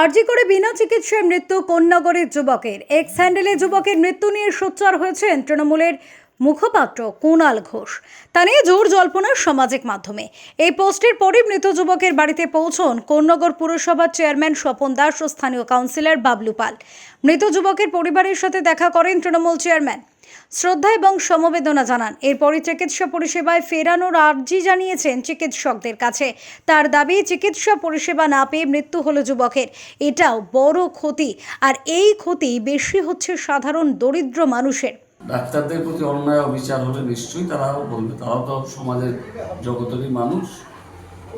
আরজি করে বিনা চিকিৎসায় মৃত্যু কোন্নগরের যুবকের। এক্স হ্যান্ডেলে যুবকের মৃত্যু নিয়ে সোচ্চার হয়েছেন তৃণমূলের মুখপাত্র কুণাল ঘোষ। তা নিয়ে জোর জল্পনার সামাজিক মাধ্যমে। এই পোস্টের পরই মৃত যুবকের বাড়িতে পৌঁছন কোন্নগর পুরসভার চেয়ারম্যান স্বপন দাস ও স্থানীয় কাউন্সিলর বাবলু পাল। মৃত যুবকের পরিবারের সাথে দেখা করেন তৃণমূল চেয়ারম্যান। শ্রদ্ধা এবং সমবেদনা জানান। এরপরই চিকিৎসা পরিষেবায় ফেরানোর আর্জি জানিয়েছেন চিকিৎসকদের কাছে। তার দাবি, চিকিৎসা পরিষেবা না পেয়ে মৃত্যু হলো যুবকের। এটাও বড় ক্ষতি। আর এই ক্ষতি বেশি হচ্ছে সাধারণ দরিদ্র মানুষের। ডাক্তারদের প্রতি অন্যায় অবিচার হলে নিশ্চয়ই তারাও বলবে, তারাও তো সমাজের জগতেরই মানুষ।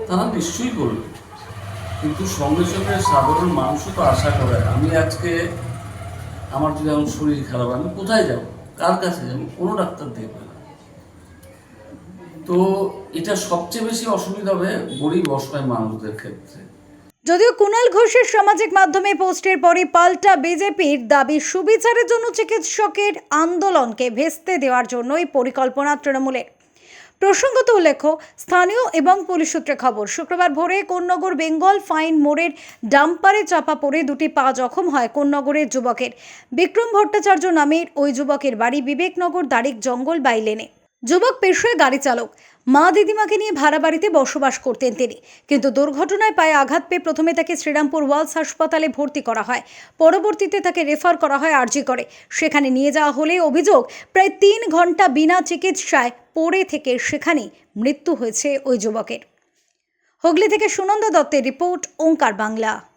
তারা নিশ্চয়ই বলবে। কিন্তু সঙ্গে সঙ্গে সাধারণ মানুষও তো আশা করে, আমি আজকে আমার যদি এখন শরীর খারাপ, আমি কোথায় যাব? কার কাছে যাব? কোনো ডাক্তার দেখবে না। তো এটা সবচেয়ে বেশি অসুবিধা হবে গরিব অসহায় মানুষদের ক্ষেত্রে। যদিও কুণাল ঘোষের সামাজিক মাধ্যমে পোস্টের পরে পাল্টা বিজেপির দাবি সুবিচারের জন্য চিকিৎসকের আন্দোলনকে ভেস্তে দেওয়ার জন্যই পরিকল্পনা তৃণমূলের। প্রসঙ্গত উল্লেখ্য স্থানীয় এবং পুলিশ সূত্রে খবর, শুক্রবার ভোরে কোন্নগর বেঙ্গল ফাইন মোড়ের ডাম্পারে চাপা পড়ে দুটি পা জখম হয় কোন্নগরের যুবকের। বিক্রম ভট্টাচার্য নামের ওই যুবকের বাড়ি বিবেকনগর দারিক জঙ্গল বাইলেনে। যুবক পেশায় গাড়ি চালক। মা দিদিমাকে নিয়ে ভাড়া বাড়িতে বসবাস করতেন তিনি। কিন্তু দুর্ঘটনায় পায়ে আঘাত পেয়ে প্রথমে তাকে শ্রীরামপুর ওয়ালস হাসপাতালে ভর্তি করা হয়। পরবর্তীতে তাকে রেফার করা হয় আরজি করে। সেখানে নিয়ে যাওয়া হলে অভিযোগ, প্রায় তিন ঘণ্টা বিনা চিকিৎসায় পড়ে থেকে সেখানেই মৃত্যু হয়েছে ওই যুবকের। হুগলি থেকে সুনন্দা দত্তের রিপোর্ট ওঙ্কার বাংলা।